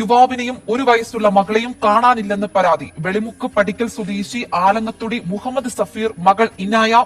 യുവാവിനെയും ഒരു വയസ്സുള്ള മകളെയും കാണാനില്ലെന്ന് പരാതി. വെളിമുക്ക് പടിക്കൽ സ്വദേശി ആലങ്ങത്തുടി മുഹമ്മദ് സഫീർ മകൾ ഇനായ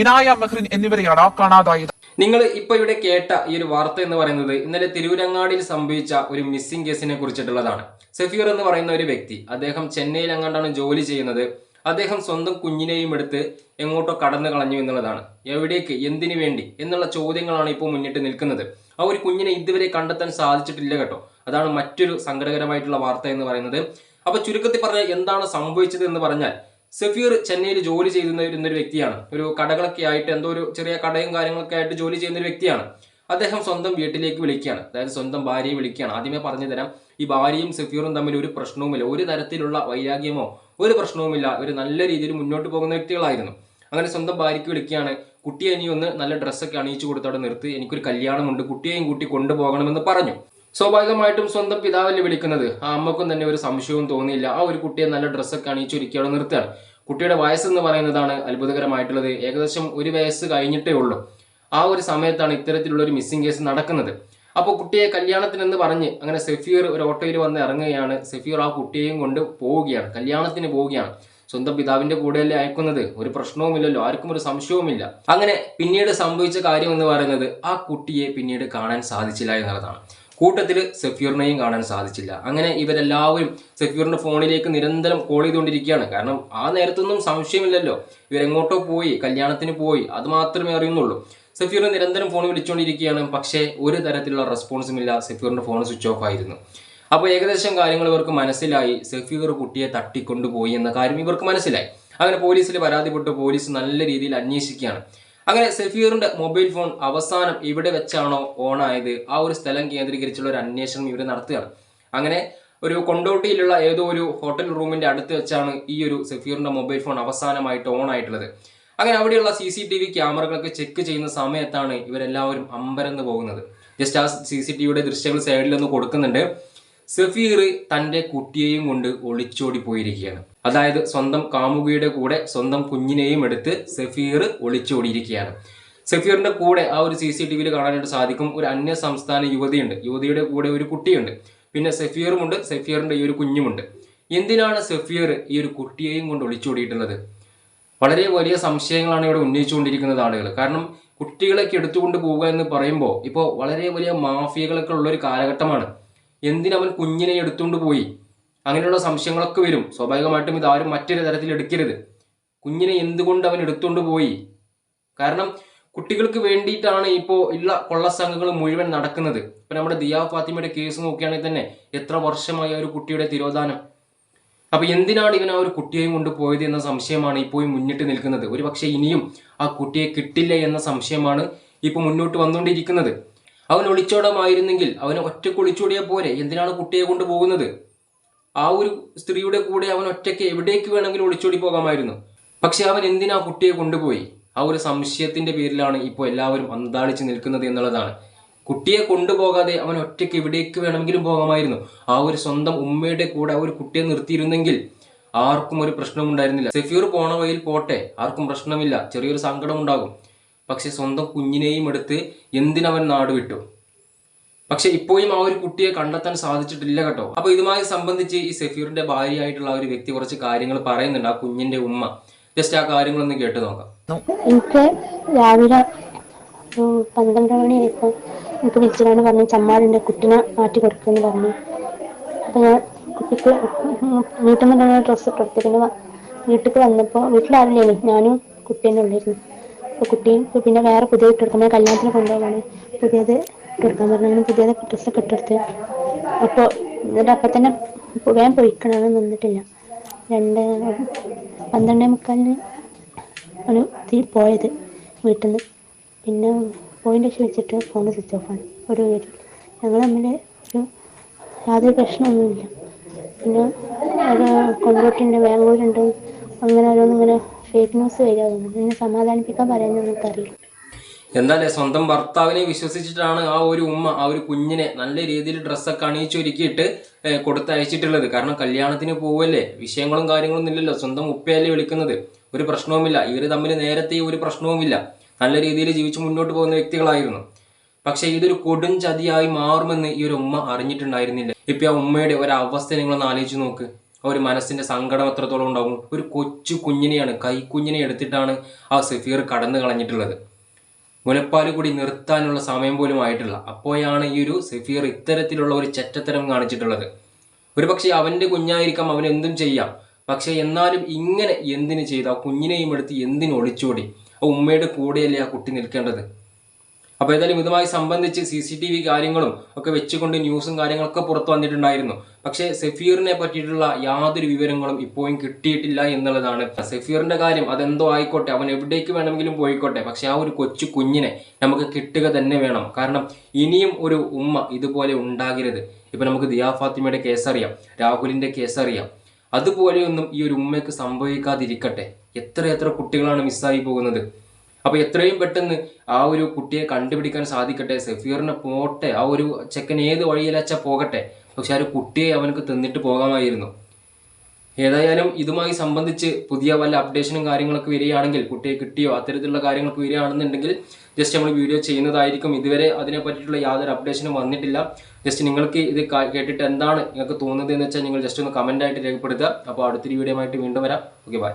ഇനായ മെഹ്റിൻ എന്നിവരെയാണ് കാണാതായത്. നിങ്ങൾ ഇപ്പോൾ ഇവിടെ കേട്ട ഈ ഒരു വാർത്ത എന്ന് പറയുന്നത് ഇന്നലെ തിരൂരങ്ങാടിയിൽ സംഭവിച്ച ഒരു മിസ്സിംഗ് കേസിനെ കുറിച്ചിട്ടുള്ളതാണ്. സഫീർ എന്ന് പറയുന്ന ഒരു വ്യക്തി അദ്ദേഹം ചെന്നൈയിൽ അങ്ങാണ്ടാണ് ജോലി ചെയ്യുന്നത്? അദ്ദേഹം സ്വന്തം കുഞ്ഞിനെയും എടുത്ത് എങ്ങോട്ടോ കടന്നു കളഞ്ഞു എന്നുള്ളതാണ്. എവിടേക്ക്? എന്തിനു വേണ്ടി? എന്നുള്ള ചോദ്യങ്ങളാണ് ഇപ്പോൾ മുന്നിട്ട് നിൽക്കുന്നത്. ആ ഒരു കുഞ്ഞിനെ ഇതുവരെ കണ്ടെത്താൻ സാധിച്ചിട്ടില്ല കേട്ടോ. അതാണ് മറ്റൊരു സങ്കടകരമായിട്ടുള്ള വാർത്ത എന്ന് പറയുന്നത്. അപ്പൊ ചുരുക്കത്തിൽ പറഞ്ഞാൽ എന്താണ് സംഭവിച്ചത് എന്ന് പറഞ്ഞാൽ സഫീർ ചെന്നൈയിൽ ജോലി ചെയ്യുന്ന ഒരു വ്യക്തിയാണ്. ഒരു കടകളൊക്കെ ആയിട്ട് എന്തോ ഒരു ചെറിയ കടയും കാര്യങ്ങളൊക്കെ ആയിട്ട് ജോലി ചെയ്യുന്ന ഒരു വ്യക്തിയാണ്. അദ്ദേഹം സ്വന്തം വീട്ടിലേക്ക് വിളിക്കുകയാണ്. അതായത് സ്വന്തം ഭാര്യയെ വിളിക്കുകയാണ്. ആദ്യമേ പറഞ്ഞു തരാം ഈ ഭാര്യയും സഫീറും തമ്മിൽ ഒരു പ്രശ്നവുമില്ല. ഒരു തരത്തിലുള്ള വൈരാഗ്യമോ ഒരു പ്രശ്നവുമില്ല. ഒരു നല്ല രീതിയിൽ മുന്നോട്ട് പോകുന്ന വ്യക്തികളായിരുന്നു. അങ്ങനെ സ്വന്തം ഭാര്യയ്ക്ക് വിളിക്കുകയാണ് കുട്ടിയെ ഇനി ഒന്ന് നല്ല ഡ്രസ്സൊക്കെ അണിയിച്ചു കൊടുത്തോടെ നിർത്തി. എനിക്കൊരു കല്യാണമുണ്ട്. കുട്ടിയെയും കൂട്ടി കൊണ്ടുപോകണമെന്ന് പറഞ്ഞു. സ്വാഭാവികമായിട്ടും സ്വന്തം പിതാവല്ലേ വിളിക്കുന്നത്? ആ അമ്മക്കും തന്നെ ഒരു സംശയവും തോന്നിയില്ല. ആ ഒരു കുട്ടിയെ നല്ല ഡ്രസ്സൊക്കെ അണിയിച്ച് ഒരുക്കിയോടെ നിർത്തുകയാണ്. കുട്ടിയുടെ വയസ്സെന്ന് പറയുന്നതാണ് അത്ഭുതകരമായിട്ടുള്ളത്. ഏകദേശം ഒരു വയസ്സ് കഴിഞ്ഞിട്ടേ ഉള്ളൂ. ആ ഒരു സമയത്താണ് ഇത്തരത്തിലുള്ള ഒരു മിസ്സിംഗ് കേസ് നടക്കുന്നത്. അപ്പോൾ കുട്ടിയെ കല്യാണത്തിനെന്ന് പറഞ്ഞ് അങ്ങനെ സെഫീർ ഒരു ഓട്ടോയിൽ വന്ന് ഇറങ്ങുകയാണ്. സെഫീർ ആ കുട്ടിയെയും കൊണ്ട് പോവുകയാണ്. കല്യാണത്തിന് പോവുകയാണ്. സ്വന്തം പിതാവിന്റെ കൂടെയല്ലേ അയക്കുന്നത്? ഒരു പ്രശ്നവുമില്ലല്ലോ. ആർക്കും ഒരു സംശയവുമില്ല. അങ്ങനെ പിന്നീട് സംഭവിച്ച കാര്യം എന്ന് പറയുന്നത് ആ കുട്ടിയെ പിന്നീട് കാണാൻ സാധിച്ചില്ല എന്നുള്ളതാണ്. കൂട്ടത്തിൽ സഫീറിനെയും കാണാൻ സാധിച്ചില്ല. അങ്ങനെ ഇവരെല്ലാവരും സഫീറിന്റെ ഫോണിലേക്ക് നിരന്തരം കോൾ ചെയ്തുകൊണ്ടിരിക്കുകയാണ്. കാരണം ആ നേരത്തൊന്നും സംശയമില്ലല്ലോ. ഇവരെങ്ങോട്ടോ പോയി കല്യാണത്തിന് പോയി അത് മാത്രമേ അറിയുന്നുള്ളൂ. സഫീർ നിരന്തരം ഫോൺ വിളിച്ചുകൊണ്ടിരിക്കുകയാണ്. പക്ഷേ ഒരു തരത്തിലുള്ള റെസ്പോൺസും ഇല്ല സഫീറിന്റെ ഫോൺ സ്വിച്ച് ഓഫ് ആയിരുന്നു. അപ്പോൾ ഏകദേശം കാര്യങ്ങൾ ഇവർക്ക് മനസ്സിലായി. സഫീർ കുട്ടിയെ തട്ടിക്കൊണ്ടുപോയി എന്ന കാര്യം ഇവർക്ക് മനസ്സിലായി. അങ്ങനെ പോലീസിൽ പരാതിപ്പെട്ടു. പോലീസ് നല്ല രീതിയിൽ അന്വേഷിക്കുകയാണ്. അങ്ങനെ സഫീറിന്റെ മൊബൈൽ ഫോൺ അവസാനം ഇവിടെ വെച്ചാണോ ഓൺ ആയത് ആ ഒരു സ്ഥലം കേന്ദ്രീകരിച്ചുള്ള ഒരു അന്വേഷണം ഇവർ നടത്തുകയാണ്. അങ്ങനെ ഒരു കൊണ്ടോട്ടിയിലുള്ള ഏതോ ഒരു ഹോട്ടൽ റൂമിന്റെ അടുത്ത് വെച്ചാണ് ഈ ഒരു സഫീറിന്റെ മൊബൈൽ ഫോൺ അവസാനമായിട്ട് ഓൺ ആയിട്ടുള്ളത് അങ്ങനെ അവിടെയുള്ള സി സി ടി വി ക്യാമറകളൊക്കെ ചെക്ക് ചെയ്യുന്ന സമയത്താണ് ഇവരെല്ലാവരും അമ്പരന്ന് പോകുന്നത്. ജസ്റ്റ് ആ സി സി ടി വിയുടെ ദൃശ്യങ്ങൾ സൈഡിൽ ഒന്ന് കൊടുക്കുന്നുണ്ട്. സഫീർ തന്റെ കുട്ടിയെയും കൊണ്ട് ഒളിച്ചോടി പോയിരിക്കുകയാണ്. അതായത് സ്വന്തം കാമുകിയുടെ കൂടെ സ്വന്തം കുഞ്ഞിനെയും എടുത്ത് സഫീർ ഒളിച്ചോടിയിരിക്കുകയാണ്. സഫീറിന്റെ കൂടെ ആ ഒരു സി സി ടി വിയിൽ കാണാനായിട്ട് സാധിക്കും. ഒരു അന്യ സംസ്ഥാന യുവതിയുണ്ട്. യുവതിയുടെ കൂടെ ഒരു കുട്ടിയുണ്ട്. പിന്നെ സഫീറുമുണ്ട്. സഫീറിന്റെ ഈ ഒരു കുഞ്ഞുമുണ്ട്. എന്തിനാണ് സഫീർ ഈ ഒരു കുട്ടിയെയും കൊണ്ട് ഒളിച്ചോടിയിട്ടുള്ളത്? വളരെ വലിയ സംശയങ്ങളാണ് ഇവിടെ ഉന്നയിച്ചുകൊണ്ടിരിക്കുന്നത് ആളുകൾ. കാരണം കുട്ടികളൊക്കെ എടുത്തുകൊണ്ട് പോവുക എന്ന് പറയുമ്പോൾ ഇപ്പോൾ വളരെ വലിയ മാഫിയകളൊക്കെ ഉള്ള ഒരു കാലഘട്ടമാണ്. എന്തിനവൻ കുഞ്ഞിനെ എടുത്തുകൊണ്ട് പോയി? അങ്ങനെയുള്ള സംശയങ്ങളൊക്കെ വരും. സ്വാഭാവികമായിട്ടും ഇത് ആരും മറ്റൊരു തരത്തിൽ എടുക്കരുത്. കുഞ്ഞിനെ എന്തുകൊണ്ട് അവൻ എടുത്തുകൊണ്ട് പോയി? കാരണം കുട്ടികൾക്ക് വേണ്ടിയിട്ടാണ് ഇപ്പോൾ ഉള്ള കൊള്ളസംഘങ്ങൾ മുഴുവൻ നടക്കുന്നത്. ഇപ്പൊ നമ്മുടെ ദിയാ ഫാത്തിമയുടെ കേസ് നോക്കുകയാണെങ്കിൽ തന്നെ എത്ര വർഷമായി ഒരു കുട്ടിയുടെ തിരോധാനം. അപ്പൊ എന്തിനാണ് ഇവൻ ആ ഒരു കുട്ടിയെയും കൊണ്ട് പോയത് എന്ന സംശയമാണ് ഇപ്പോൾ മുന്നിട്ട് നിൽക്കുന്നത്. ഒരു ഇനിയും ആ കുട്ടിയെ കിട്ടില്ല എന്ന സംശയമാണ് ഇപ്പൊ മുന്നോട്ട് വന്നുകൊണ്ടിരിക്കുന്നത്. അവൻ ഒളിച്ചോടമായിരുന്നെങ്കിൽ അവന് ഒറ്റയ്ക്ക് ഒളിച്ചോടിയാൽ പോരെ? എന്തിനാണ് കുട്ടിയെ കൊണ്ട് പോകുന്നത്? ആ ഒരു സ്ത്രീയുടെ കൂടെ അവൻ ഒറ്റയ്ക്ക് എവിടേക്ക് വേണമെങ്കിലും ഒളിച്ചോടി പോകാമായിരുന്നു. പക്ഷെ അവൻ എന്തിനാ കുട്ടിയെ കൊണ്ടുപോയി? ആ ഒരു സംശയത്തിന്റെ പേരിലാണ് ഇപ്പോൾ എല്ലാവരും അന്താളിച്ച് നിൽക്കുന്നത് എന്നുള്ളതാണ്. കുട്ടിയെ കൊണ്ടുപോകാതെ അവൻ ഒറ്റയ്ക്ക് എവിടേക്ക് വേണമെങ്കിലും പോകാമായിരുന്നു. ആ ഒരു സ്വന്തം ഉമ്മയുടെ കൂടെ ആ ഒരു കുട്ടിയെ നിർത്തിയിരുന്നെങ്കിൽ ആർക്കും ഒരു പ്രശ്നവും ഉണ്ടായിരുന്നില്ല. സെഫിയർ പോണ വഴിയിൽ പോട്ടെ ആർക്കും പ്രശ്നമില്ല ചെറിയൊരു സങ്കടം ഉണ്ടാകും പക്ഷെ സ്വന്തം കുഞ്ഞിനെയും എടുത്ത് എന്തിനവൻ നാട് വിട്ടു പക്ഷെ ഇപ്പോഴും ആ ഒരു കുട്ടിയെ കണ്ടെത്താൻ സാധിച്ചിട്ടില്ല കേട്ടോ. അപ്പൊ ഇതുമായി സംബന്ധിച്ച് ഈ സഫീറിന്റെ ഭാര്യയായിട്ടുള്ള ഒരു വ്യക്തി കുറച്ച് കാര്യങ്ങൾ പറയുന്നുണ്ട് ആ കുഞ്ഞിന്റെ ഉമ്മ. ജസ്റ്റ് ആ കാര്യങ്ങളൊന്ന് കേട്ട് നോക്കാം. എനിക്ക് രാവിലെ പന്ത്രണ്ട് മണിയായപ്പോൾ എനിക്ക് വിളിച്ചിട്ടാണ് പറഞ്ഞു ചമ്മാടിന്റെ കുട്ടിനെ മാറ്റി കൊടുക്കുമെന്ന് പറഞ്ഞു. അപ്പോൾ ഞാൻ കുട്ടിക്ക് വീട്ടിൽ നിന്ന് ഡ്രസ്സ് ഇട്ട് വീട്ടിൽ വന്നപ്പോൾ വീട്ടിലാരില്ലേ ഞാനും കുട്ടിയെന്നുള്ളിരുന്നു അപ്പോൾ കുട്ടിയും പിന്നെ വേറെ പുതിയ ഇട്ടെടുക്കാൻ കല്യാണത്തിന് കൊണ്ടുപോകാണ് പുതിയത് ഇട്ടെടുക്കാൻ പറഞ്ഞു പുതിയത് ഡ്രസ്സൊക്കെ ഇട്ടെടുത്ത് അപ്പോൾ എന്നിട്ട് അപ്പം തന്നെ വേഗം പൊയ്ക്കണമെന്ന് നിന്നിട്ടില്ല. രണ്ട് പന്ത്രണ്ടേ മുക്കാലിന് ആണ് പോയത് വീട്ടിൽ നിന്ന് പിന്നെ പോയിന്റ് ശേഷം വെച്ചിട്ട് ഫോൺ സ്വിച്ച് ഓഫാണ് ഒരു വീട്ടിൽ ഞങ്ങൾ തമ്മിൽ ഒരു യാതൊരു പ്രശ്നമൊന്നുമില്ല. പിന്നെ ഒരു കൊണ്ടോട്ടിന്റെ ബാംഗ്ലൂരുണ്ട്. അങ്ങനെ ഓരോന്നിങ്ങനെ ഫേക്ക് ന്യൂസ് വരിക എന്നെ സമാധാനിപ്പിക്കാൻ പറയാനൊന്നും എനിക്കറിയില്ല. എന്തായാലും സ്വന്തം ഭർത്താവിനെ വിശ്വസിച്ചിട്ടാണ് ആ ഒരു ഉമ്മ ആ ഒരു കുഞ്ഞിനെ നല്ല രീതിയിൽ ഡ്രസ്സൊക്കെ അണിയിച്ചൊരുക്കിയിട്ട് കൊടുത്തയച്ചിട്ടുള്ളത്. കാരണം കല്യാണത്തിന് പോവല്ലേ വിഷയങ്ങളും കാര്യങ്ങളും ഇല്ലല്ലോ സ്വന്തം ഉപ്പയല്ലേ വിളിക്കുന്നത്. ഒരു പ്രശ്നവുമില്ല. ഇവർ തമ്മിൽ നേരത്തെ ഒരു പ്രശ്നവുമില്ല. നല്ല രീതിയിൽ ജീവിച്ച് മുന്നോട്ട് പോകുന്ന വ്യക്തികളായിരുന്നു. പക്ഷെ ഇതൊരു കൊടും ചതിയായി മാറുമെന്ന് ഈ ഒരു ഉമ്മ അറിഞ്ഞിട്ടുണ്ടായിരുന്നില്ല. ഇപ്പൊ ആ ഉമ്മയുടെ ഒരു അവസ്ഥ നിങ്ങളൊന്ന് ആലോചിച്ച് നോക്ക്. ഒരു മനസ്സിന്റെ സങ്കടം എത്രത്തോളം ഉണ്ടാവും? ഒരു കൊച്ചു കുഞ്ഞിനെയാണ് കൈക്കുഞ്ഞിനെ എടുത്തിട്ടാണ് ആ സഫീർ കടന്നു കളഞ്ഞിട്ടുള്ളത്. മുലപ്പാൽ കൂടി നിർത്താനുള്ള സമയം പോലും ആയിട്ടില്ല. അപ്പോഴാണ് ഈ ഒരു സഫീർ ഇത്തരത്തിലുള്ള ഒരു ചെറ്റത്തരം കാണിച്ചിട്ടുള്ളത്. ഒരു പക്ഷേ അവന്റെ കുഞ്ഞായിരിക്കാം അവൻ എന്തും ചെയ്യാം. പക്ഷേ എന്നാലും ഇങ്ങനെ എന്തിനു ചെയ്ത് ആ കുഞ്ഞിനെയും എടുത്ത് എന്തിന് ഒളിച്ചോടി? ആ ഉമ്മയുടെ കൂടെയല്ലേ ആ കുട്ടി നിൽക്കേണ്ടത്? അപ്പോൾ ഏതായാലും ഇതുമായി സംബന്ധിച്ച് സി സി ടി വി കാര്യങ്ങളും ഒക്കെ വെച്ചുകൊണ്ട് ന്യൂസും കാര്യങ്ങളൊക്കെ പുറത്തു വന്നിട്ടുണ്ടായിരുന്നു. പക്ഷേ സെഫീറിനെ പറ്റിയിട്ടുള്ള യാതൊരു വിവരങ്ങളും ഇപ്പോഴും കിട്ടിയിട്ടില്ല എന്നുള്ളതാണ്. സെഫീറിന്റെ കാര്യം അതെന്തോ ആയിക്കോട്ടെ അവൻ എവിടേക്ക് വേണമെങ്കിലും പോയിക്കോട്ടെ പക്ഷെ ആ ഒരു കൊച്ചു കുഞ്ഞിനെ നമുക്ക് കിട്ടുക തന്നെ വേണം. കാരണം ഇനിയും ഒരു ഉമ്മ ഇതുപോലെ ഉണ്ടാകരുത്. ഇപ്പൊ നമുക്ക് ദിയാ ഫാത്തിമയുടെ കേസറിയാം രാഹുലിന്റെ കേസറിയാം. അതുപോലെയൊന്നും ഈ ഒരു ഉമ്മയ്ക്ക് സംഭവിക്കാതിരിക്കട്ടെ. എത്ര എത്ര കുട്ടികളാണ് മിസ്സായി പോകുന്നത്. അപ്പൊ എത്രയും പെട്ടെന്ന് ആ ഒരു കുട്ടിയെ കണ്ടുപിടിക്കാൻ സാധിക്കട്ടെ സഫീറിനെ പോട്ടെ ആ ഒരു ചെക്കൻ ഏത് വഴിയിലച്ച പോകട്ടെ പക്ഷെ ആ ഒരു കുട്ടിയെ അവനക്ക് തിന്നിട്ട് പോകാമായിരുന്നു. ഏതായാലും ഇതുമായി സംബന്ധിച്ച് പുതിയ വല്ല അപ്ഡേഷനും കാര്യങ്ങളൊക്കെ വരികയാണെങ്കിൽ കുട്ടിയെ കിട്ടിയോ അത്തരത്തിലുള്ള കാര്യങ്ങളൊക്കെ വരികയാണെന്നുണ്ടെങ്കിൽ ജസ്റ്റ് നമ്മൾ വീഡിയോ ചെയ്യുന്നതായിരിക്കും. ഇതുവരെ അതിനെ പറ്റിയിട്ടുള്ള യാതൊരു അപ്ഡേഷനും വന്നിട്ടില്ല. ജസ്റ്റ് നിങ്ങൾക്ക് ഇത് കേട്ടിട്ട് എന്താണ് നിങ്ങൾക്ക് തോന്നുന്നത് എന്ന് വെച്ചാൽ നിങ്ങൾ ജസ്റ്റ് ഒന്ന് കമന്റ് ആയിട്ട് രേഖപ്പെടുത്തുക. അപ്പോൾ അടുത്തൊരു വീഡിയോ ആയിട്ട് വീണ്ടും വരാം. Okay bye